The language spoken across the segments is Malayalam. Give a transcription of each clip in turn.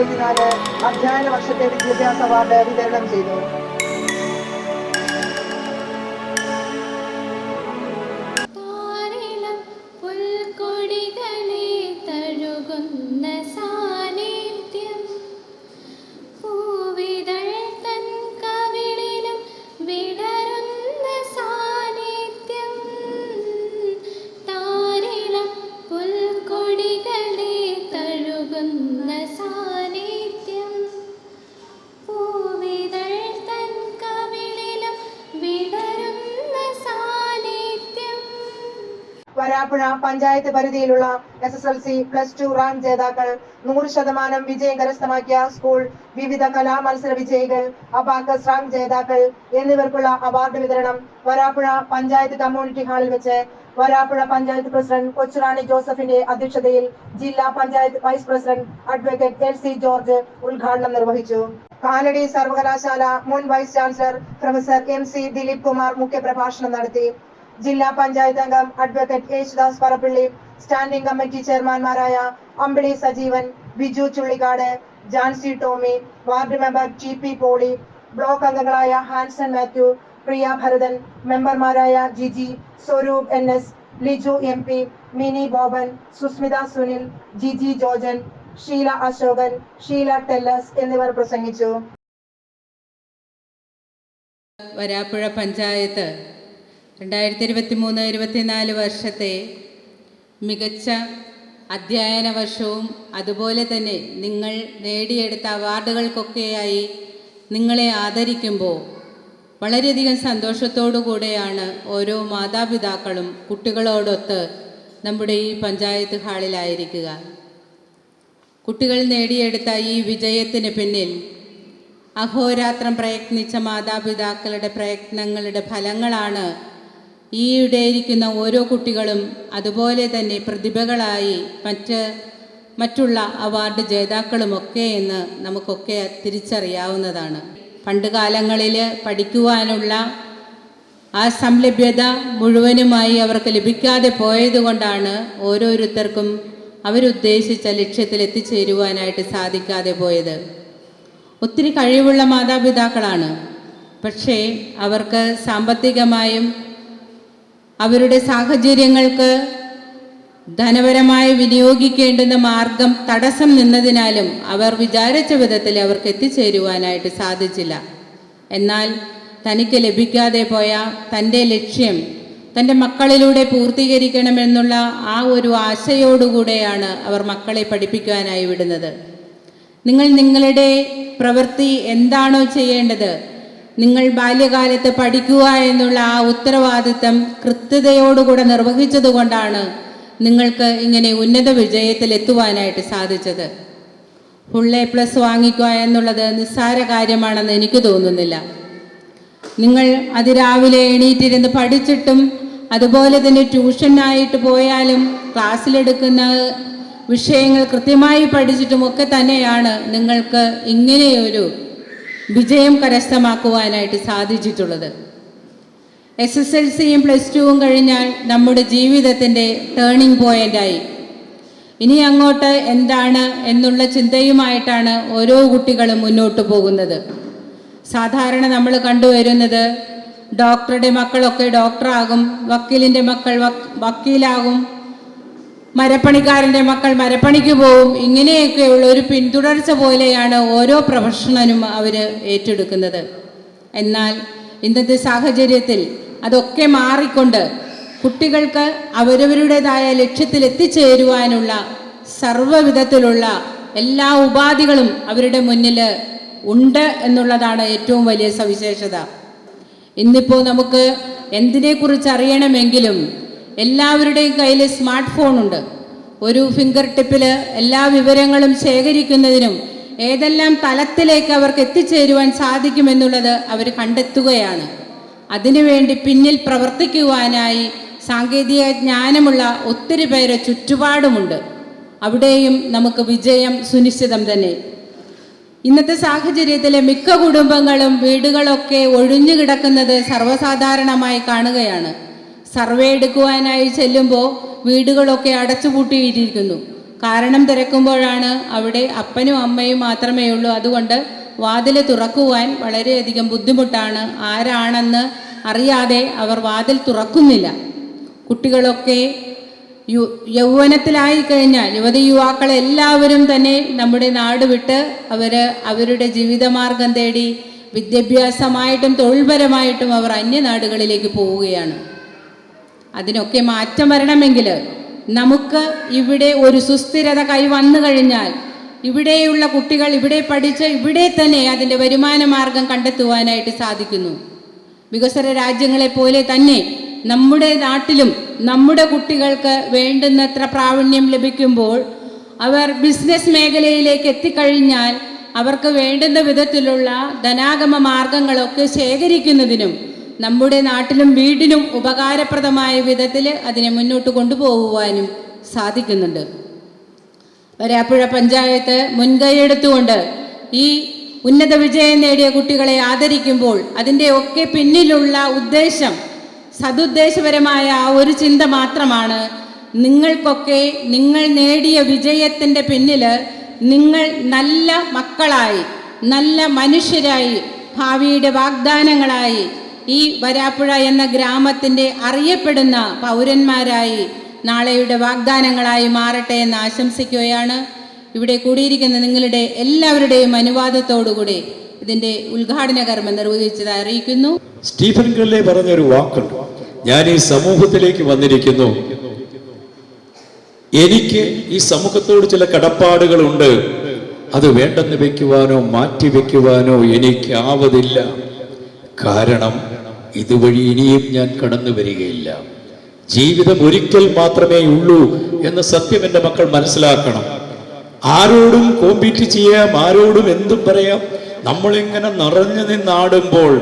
ഇരുപത്തിനാല് അധ്യയന വർഷത്തെ വിദ്യാഭ്യാസ അവാർഡ് വിതരണം ചെയ്തു. വരാപ്പുഴ പഞ്ചായത്ത് പരിധിയിലുള്ള S S L C plus two rank ജേതാക്കൾ നൂറ് ശതമാനം വിജയം കരസ്ഥമാക്കിയ സ്കൂൾ വിവിധ കലാ മത്സര വിജയികൾ അബാക്കസ് റാങ്ക് ജേതാക്കൾ എന്നിവർക്കുള്ള അവാർഡ് വിതരണം വരാപ്പുഴ പഞ്ചായത്ത് കമ്മ്യൂണിറ്റി ഹാളിൽ വെച്ച് വരാപ്പുഴ പഞ്ചായത്ത് പ്രസിഡന്റ് കൊച്ചുറാണി ജോസഫിന്റെ അധ്യക്ഷതയിൽ ജില്ലാ panchayat vice president advocate L C George ഉദ്ഘാടനം നിർവഹിച്ചു. കാലടി സർവകലാശാല മുൻ vice chancellor professor M C Dileep Kumar മുഖ്യപ്രഭാഷണം നടത്തി. ജില്ലാ പഞ്ചായത്ത് അംഗം advocate Yesudas Parappally standing committee ചെയർമാൻമാരായ Ambili Sajeevan Biju Chullikkad Jancy Tomy ward member T P Poly block അംഗങ്ങളായ ഹാൻസൺ മാത്യു പ്രിയ ഭരതൻ മെമ്പർമാരായ Jiji Swaroop N S Liju M P Mini Boban Susmitha Sunil Jiji Jojan Sheela Ashokan Sheela Tellus എന്നിവർ പ്രസംഗിച്ചു. വരാപ്പുഴ പഞ്ചായത്ത് രണ്ടായിരത്തി ഇരുപത്തി മൂന്ന് ഇരുപത്തിനാല് വർഷത്തെ മികച്ച അധ്യയന വർഷവും അതുപോലെ തന്നെ നിങ്ങൾ നേടിയെടുത്ത അവാർഡുകൾക്കൊക്കെയായി നിങ്ങളെ ആദരിക്കുമ്പോൾ വളരെയധികം സന്തോഷത്തോടു കൂടെയാണ് ഓരോ മാതാപിതാക്കളും കുട്ടികളോടൊത്ത് നമ്മുടെ ഈ പഞ്ചായത്ത് ഹാളിലായിരിക്കുക. കുട്ടികൾ നേടിയെടുത്ത ഈ വിജയത്തിന് പിന്നിൽ അഹോരാത്രം പ്രയത്നിച്ച മാതാപിതാക്കളുടെ പ്രയത്നങ്ങളുടെ ഫലങ്ങളാണ് ഈ ഇവിടെ ഇരിക്കുന്ന ഓരോ കുട്ടികളും അതുപോലെ തന്നെ പ്രതിഭകളായി മറ്റ് മറ്റുള്ള അവാർഡ് ജേതാക്കളുമൊക്കെ എന്ന് നമുക്കൊക്കെ തിരിച്ചറിയാവുന്നതാണ്. പണ്ട് കാലങ്ങളിൽ പഠിക്കുവാനുള്ള ആ സംലഭ്യത മുഴുവനുമായി അവർക്ക് ലഭിക്കാതെ പോയതുകൊണ്ടാണ് ഓരോരുത്തർക്കും അവരുദ്ദേശിച്ച ലക്ഷ്യത്തിൽ എത്തിച്ചേരുവാനായിട്ട് സാധിക്കാതെ പോയത്. ഒത്തിരി കഴിവുള്ള മാതാപിതാക്കളാണ്. പക്ഷേ അവർക്ക് സാമ്പത്തികമായും അവരുടെ സാഹചര്യങ്ങൾക്ക് ധനപരമായി വിനിയോഗിക്കേണ്ടുന്ന മാർഗം തടസ്സം നിന്നതിനാലും അവർ വിചാരിച്ച വിധത്തിൽ അവർക്ക് എത്തിച്ചേരുവാനായിട്ട് സാധിച്ചില്ല. എന്നാൽ തനിക്ക് ലഭിക്കാതെ പോയ തന്റെ ലക്ഷ്യം തന്റെ മക്കളിലൂടെ പൂർത്തീകരിക്കണമെന്നുള്ള ആ ഒരു ആശയോടുകൂടെയാണ് അവർ മക്കളെ പഠിപ്പിക്കുവാനായി വിടുന്നത്. നിങ്ങൾ നിങ്ങളുടെ പ്രവൃത്തി എന്താണോ ചെയ്യേണ്ടത് നിങ്ങൾ ബാല്യകാലത്ത് പഠിക്കുക എന്നുള്ള ആ ഉത്തരവാദിത്തം കൃത്യതയോടുകൂടെ നിർവഹിച്ചതുകൊണ്ടാണ് നിങ്ങൾക്ക് ഇങ്ങനെ ഉന്നത വിജയത്തിൽ എത്തുവാനായിട്ട് സാധിച്ചത്. ഫുൾ എ പ്ലസ് വാങ്ങിക്കുക എന്നുള്ളത് നിസ്സാര കാര്യമാണെന്ന് എനിക്ക് തോന്നുന്നില്ല. നിങ്ങൾ അതിരാവിലെ എണീറ്റിരുന്ന് പഠിച്ചിട്ടും അതുപോലെ തന്നെ ട്യൂഷനായിട്ട് പോയാലും ക്ലാസ്സിലെടുക്കുന്ന വിഷയങ്ങൾ കൃത്യമായി പഠിച്ചിട്ടുമൊക്കെ തന്നെയാണ് നിങ്ങൾക്ക് ഇങ്ങനെയൊരു വിജയം കരസ്ഥമാക്കുവാനായിട്ട് സാധിച്ചിട്ടുള്ളത്. എസ് എസ് എൽ സിയും പ്ലസ് ടുവും കഴിഞ്ഞാൽ നമ്മുടെ ജീവിതത്തിന്റെ ടേണിംഗ് പോയിന്റായി ഇനി അങ്ങോട്ട് എന്താണ് എന്നുള്ള ചിന്തയുമായിട്ടാണ് ഓരോ കുട്ടികളും മുന്നോട്ട് പോകുന്നത്. സാധാരണ നമ്മൾ കണ്ടുവരുന്നത് ഡോക്ടറുടെ മക്കളൊക്കെ ഡോക്ടറാകും വക്കീലിന്റെ മക്കൾ വക്കീലാകും മരപ്പണിക്കാരന്റെ മക്കൾ മരപ്പണിക്ക് പോവും. ഇങ്ങനെയൊക്കെയുള്ള ഒരു പിന്തുടർച്ച പോലെയാണ് ഓരോ പ്രൊഫഷണലും അവർ ഏറ്റെടുക്കുന്നത്. എന്നാൽ ഇന്നത്തെ സാഹചര്യത്തിൽ അതൊക്കെ മാറിക്കൊണ്ട് കുട്ടികൾക്ക് അവരവരുടേതായ ലക്ഷ്യത്തിൽ എത്തിച്ചേരുവാനുള്ള സർവവിധത്തിലുള്ള എല്ലാ ഉപാധികളും അവരുടെ മുന്നിൽ ഉണ്ട് എന്നുള്ളതാണ് ഏറ്റവും വലിയ സവിശേഷത. ഇന്നിപ്പോൾ നമുക്ക് എന്തിനെക്കുറിച്ച് അറിയണമെങ്കിലും എല്ലാവരുടെയും കയ്യിൽ സ്മാർട്ട് ഫോണുണ്ട് ഒരു ഫിംഗർ ടിപ്പിൽ എല്ലാ വിവരങ്ങളും ശേഖരിക്കുന്നതിനും ഏതെല്ലാം തലത്തിലേക്ക് അവർക്ക് എത്തിച്ചേരുവാൻ സാധിക്കുമെന്നുള്ളത് അവർ കണ്ടെത്തുകയാണ്. അതിനുവേണ്ടി പിന്നിൽ പ്രവർത്തിക്കുവാനായി സാങ്കേതിക ജ്ഞാനമുള്ള ഒത്തിരി പേരെ ചുറ്റുപാടുമുണ്ട്. അവിടെയും നമുക്ക് വിജയം സുനിശ്ചിതം തന്നെ. ഇന്നത്തെ സാഹചര്യത്തിലെ മിക്ക കുടുംബങ്ങളും വീടുകളൊക്കെ ഒഴിഞ്ഞു കിടക്കുന്നത് സർവസാധാരണമായി കാണുകയാണ്. സർവേ എടുക്കുവാനായി ചെല്ലുമ്പോൾ വീടുകളൊക്കെ അടച്ചുപൂട്ടിയിട്ടിരിക്കുന്നു. കാരണം തിരക്കുമ്പോഴാണ് അവിടെ അപ്പനും അമ്മയും മാത്രമേ ഉള്ളൂ. അതുകൊണ്ട് വാതിൽ തുറക്കുവാൻ വളരെയധികം ബുദ്ധിമുട്ടാണ്. ആരാണെന്ന് അറിയാതെ അവർ വാതിൽ തുറക്കുന്നില്ല. കുട്ടികളൊക്കെ യു യൗവനത്തിലായി കഴിഞ്ഞാൽ യുവതി യുവാക്കൾ എല്ലാവരും തന്നെ നമ്മുടെ നാട് വിട്ട് അവർ അവരുടെ ജീവിതമാർഗം തേടി വിദ്യാഭ്യാസമായിട്ടും തൊഴിൽപരമായിട്ടും അവർ അന്യനാടുകളിലേക്ക് പോവുകയാണ്. അതിനൊക്കെ മാറ്റം വരണമെങ്കിൽ നമുക്ക് ഇവിടെ ഒരു സുസ്ഥിരത കൈ വന്നു കഴിഞ്ഞാൽ ഇവിടെയുള്ള കുട്ടികൾ ഇവിടെ പഠിച്ച് ഇവിടെ തന്നെ അതിന്റെ വരുമാന മാർഗം കണ്ടെത്തുവാനായിട്ട് സാധിക്കുന്നു. വികസന രാജ്യങ്ങളെ പോലെ തന്നെ നമ്മുടെ നാട്ടിലും നമ്മുടെ കുട്ടികൾക്ക് വേണ്ടുന്നത്ര പ്രാവീണ്യം ലഭിക്കുമ്പോൾ അവർ ബിസിനസ് മേഖലയിലേക്ക് എത്തിക്കഴിഞ്ഞാൽ അവർക്ക് വേണ്ടുന്ന വിധത്തിലുള്ള ധനാഗമ മാർഗങ്ങളൊക്കെ ശേഖരിക്കുന്നതിനും നമ്മുടെ നാട്ടിലും വീടിനും ഉപകാരപ്രദമായ വിധത്തിൽ അതിനെ മുന്നോട്ട് കൊണ്ടുപോകുവാനും സാധിക്കുന്നുണ്ട്. വരാപ്പുഴ പഞ്ചായത്ത് മുൻകൈയെടുത്തുകൊണ്ട് ഈ ഉന്നത വിജയം നേടിയ കുട്ടികളെ ആദരിക്കുമ്പോൾ അതിന്റെ ഒക്കെ പിന്നിലുള്ള ഉദ്ദേശം സതുദ്ദേശപരമായ ആ ഒരു ചിന്ത മാത്രമാണ് നിങ്ങൾക്കൊക്കെ നിങ്ങൾ നേടിയ വിജയത്തിന്റെ പിന്നിൽ നിങ്ങൾ നല്ല മക്കളായി നല്ല മനുഷ്യരായി ഭാവിയുടെ വാഗ്ദാനങ്ങളായി ഈ വരാപ്പുഴ എന്ന ഗ്രാമത്തിന്റെ അറിയപ്പെടുന്ന പൗരന്മാരായി നാളെയുടെ വാഗ്ദാനങ്ങളായി മാറട്ടെ എന്ന് ആശംസിക്കുകയാണ്. ഇവിടെ കൂടിയിരിക്കുന്ന നിങ്ങളുടെ എല്ലാവരുടെയും അനുവാദത്തോടുകൂടി ഇതിന്റെ ഉദ്ഘാടന കർമ്മം നിർവഹിച്ചത് അറിയിക്കുന്നു. സ്റ്റീഫൻ കള്ളേ പറഞ്ഞൊരു വാക്കുണ്ട്. ഞാൻ ഈ സമൂഹത്തിലേക്ക് വന്നിരിക്കുന്നു. എനിക്ക് ഈ സമൂഹത്തോട് ചില കടപ്പാടുകളുണ്ട്. അത് വേണ്ടെന്ന് വെക്കുവാനോ മാറ്റി വെക്കുവാനോ എനിക്ക് ആവതില്ല കാരണം ഇതുവഴി ഇനിയും ഞാൻ കടന്നു വരികയില്ല. ജീവിതം ഒരിക്കൽ മാത്രമേ ഉള്ളൂ എന്ന സത്യം എന്റെ മക്കൾ മനസ്സിലാക്കണം. ആരോടും കോമ്പീറ്റ് ചെയ്യാം ആരോടും എന്തും പറയാം. നമ്മളിങ്ങനെ നിറഞ്ഞു നിന്നാടുമ്പോൾ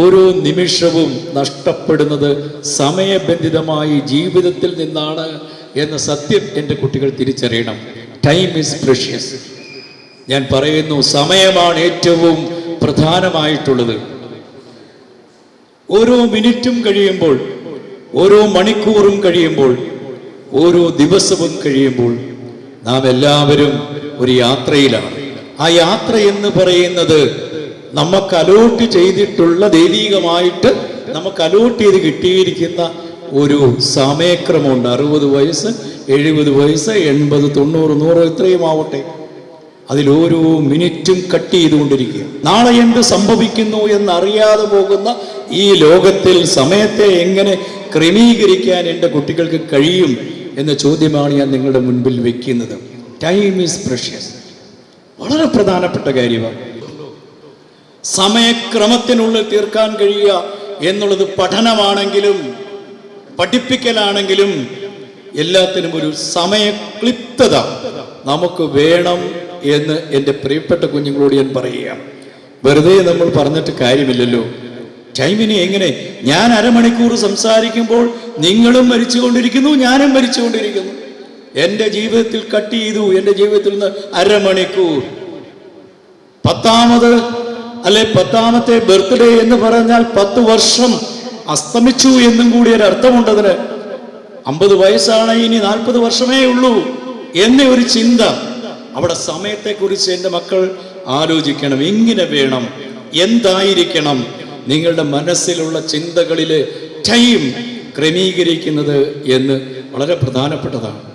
ഓരോ നിമിഷവും നഷ്ടപ്പെടുന്നത് സമയബന്ധിതമായി ജീവിതത്തിൽ നിന്നാണ് എന്ന സത്യം എന്റെ കുട്ടികൾ തിരിച്ചറിയണം. ടൈം ഈസ് പ്രഷ്യസ് ഞാൻ പറയുന്നു സമയമാണ് ഏറ്റവും പ്രധാനമായിട്ടുള്ളത്. ഓരോ മിനിറ്റും കഴിയുമ്പോൾ ഓരോ മണിക്കൂറും കഴിയുമ്പോൾ ഓരോ ദിവസവും കഴിയുമ്പോൾ നാം എല്ലാവരും ഒരു യാത്രയിലാണ്. ആ യാത്ര എന്ന് പറയുന്നത് നമുക്ക് അലോട്ട് ചെയ്തിട്ടുള്ള ദൈവികമായിട്ട് നമുക്ക് അലോട്ട് ചെയ്ത് കിട്ടിയിരിക്കുന്ന ഒരു സമയക്രമമുണ്ട്. അറുപത് വയസ്സ് എഴുപത് വയസ്സ് എൺപത് തൊണ്ണൂറ് നൂറ് ഇത്രയും ആവട്ടെ. അതിൽ ഓരോ മിനിറ്റും കട്ട് ചെയ്തുകൊണ്ടിരിക്കുക. നാളെ എന്ത് സംഭവിക്കുന്നു എന്നറിയാതെ പോകുന്ന ഈ ലോകത്തിൽ സമയത്തെ എങ്ങനെ ക്രമീകരിക്കാൻ എന്റെ കുട്ടികൾക്ക് കഴിയും എന്ന ചോദ്യമാണ് ഞാൻ നിങ്ങളുടെ മുൻപിൽ വെക്കുന്നത്. ടൈം ഈസ് പ്രഷ്യസ് വളരെ പ്രധാനപ്പെട്ട കാര്യമാണ്. സമയക്രമത്തിനുള്ളിൽ തീർക്കാൻ കഴിയുക എന്നുള്ളത് പഠനമാണെങ്കിലും പഠിപ്പിക്കലാണെങ്കിലും എല്ലാത്തിനും ഒരു സമയക്ലിപ്തത നമുക്ക് വേണം എന്ന് എന്റെ പ്രിയപ്പെട്ട കുഞ്ഞുങ്ങളോട് ഞാൻ പറയുകയാണ്. വെറുതെ നമ്മൾ പറഞ്ഞിട്ട് കാര്യമില്ലല്ലോ. ടൈമിനെ എങ്ങനെ? ഞാൻ അരമണിക്കൂർ സംസാരിക്കുമ്പോൾ നിങ്ങളും മരിച്ചുകൊണ്ടിരിക്കുന്നു ഞാനും മരിച്ചുകൊണ്ടിരിക്കുന്നു. എന്റെ ജീവിതത്തിൽ കട്ട് ചെയ്തു എന്റെ ജീവിതത്തിൽ നിന്ന് അരമണിക്കൂർ. പത്താമത് അല്ലെ പത്താമത്തെ ബർത്ത്ഡേ എന്ന് പറഞ്ഞാൽ പത്ത് വർഷം അസ്തമിച്ചു എന്നും കൂടി ഒരു അർത്ഥമുണ്ടതിന്. അമ്പത് വയസ്സാണ് ഇനി നാൽപ്പത് വർഷമേ ഉള്ളൂ. എന്ന ഒരു ചിന്ത. അവിടെ സമയത്തെക്കുറിച്ച് എന്റെ മക്കൾ ആലോചിക്കണം. എങ്ങനെ വേണം. എന്തായിരിക്കണം? നിങ്ങളുടെ മനസ്സിലുള്ള ചിന്തകളിലെ ടൈം ക്രമീകരിക്കുന്നത് എന്ന് വളരെ പ്രധാനപ്പെട്ടതാണ്.